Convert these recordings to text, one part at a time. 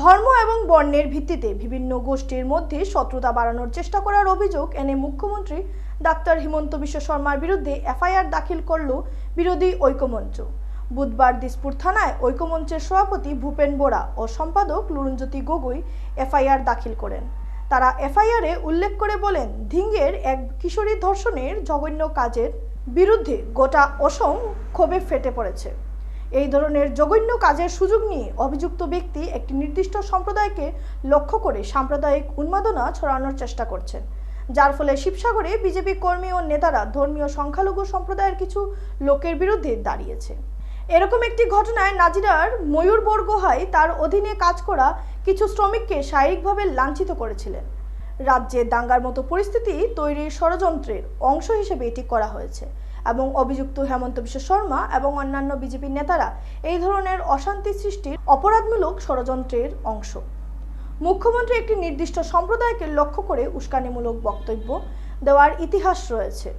ধর্ম এবং বর্ণের ভিত্তিতে বিভিন্ন গোষ্ঠীর মধ্যে শত্রুতা বাড়ানোর চেষ্টা করার অভিযোগ এনে মুখ্যমন্ত্রী ডাক্তার হিমন্ত বিশ্ব শর্মার বিরুদ্ধে এফআইআর দাখিল করল বিরোধী ঐক্যমঞ্চ বুধবার দিসপুর থানায় ঐক্যমঞ্চের সভাপতি ভূপেন বোরা ও সম্পাদক লুরুনজ্যোতি গগৈ এফআইআর দাখিল করেন। তারা এফআইআরে উল্লেখ করে বলেন, ধিঙ্গের এক কিশোরী ধর্ষণের জঘন্য কাজের বিরুদ্ধে গোটা অসম ক্ষোভে ফেটে পড়েছে। এই ধরনের জঘন্য কাজের সুযোগ নিয়ে অভিযুক্ত ব্যক্তি একটি নির্দিষ্ট সম্প্রদায়কে লক্ষ্য করে সাম্প্রদায়িক উন্মাদনা ছড়ানোর চেষ্টা করছেন। যার ফলে শিবসাগরে বিজেপি কর্মী ও নেতারা ধর্মীয় সংখ্যালঘু সম্প্রদায়ের কিছু লোকের বিরুদ্ধে দাঁড়িয়েছে। এরকম একটি ঘটনায় নাজিরার ময়ূরবর গুহায় তার অধীনে কাজ করা কিছু শ্রমিককে শারীরিকভাবে লাঞ্ছিত করেছিলেন। রাজ্যে দাঙ্গার মতো পরিস্থিতি তৈরির ষড়যন্ত্রের অংশ হিসেবে এটি করা হয়েছে। এবং অভিযুক্ত হেমন্ত বিশ্ব শর্মা এবং অন্যান্য বিজেপি নেতারা এই ধরনের অশান্তি সৃষ্টির অপরাধমূলক ষড়যন্ত্রের অংশ। মুখ্যমন্ত্রী একটি নির্দিষ্ট সম্প্রদায়কে লক্ষ্য করে উস্কানিমূলক বক্তব্য দেওয়ার ইতিহাস রয়েছে।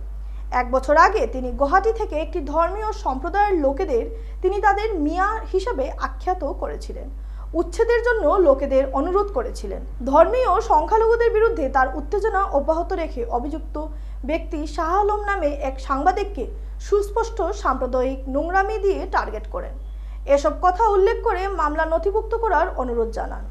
এক বছর আগে তিনি গুয়াহাটি থেকে একটি ধর্মীয় সম্প্রদায়ের লোকেদের তিনি তাদের মিয়া হিসাবে আখ্যাত করেছিলেন। উচ্ছেদের জন্য লোকেদের অনুরোধ করেছিলেন। ধর্মীয় সংখ্যালঘুদের বিরুদ্ধে তার উত্তেজনা অব্যাহত রেখে অভিযুক্ত ব্যক্তি শাহ আলম নামে এক সাংবাদিককে সুস্পষ্ট সাম্প্রদায়িক নোংরামি দিয়ে টার্গেট করেন। এসব কথা উল্লেখ করে মামলা নথিভুক্ত করার অনুরোধ জানান।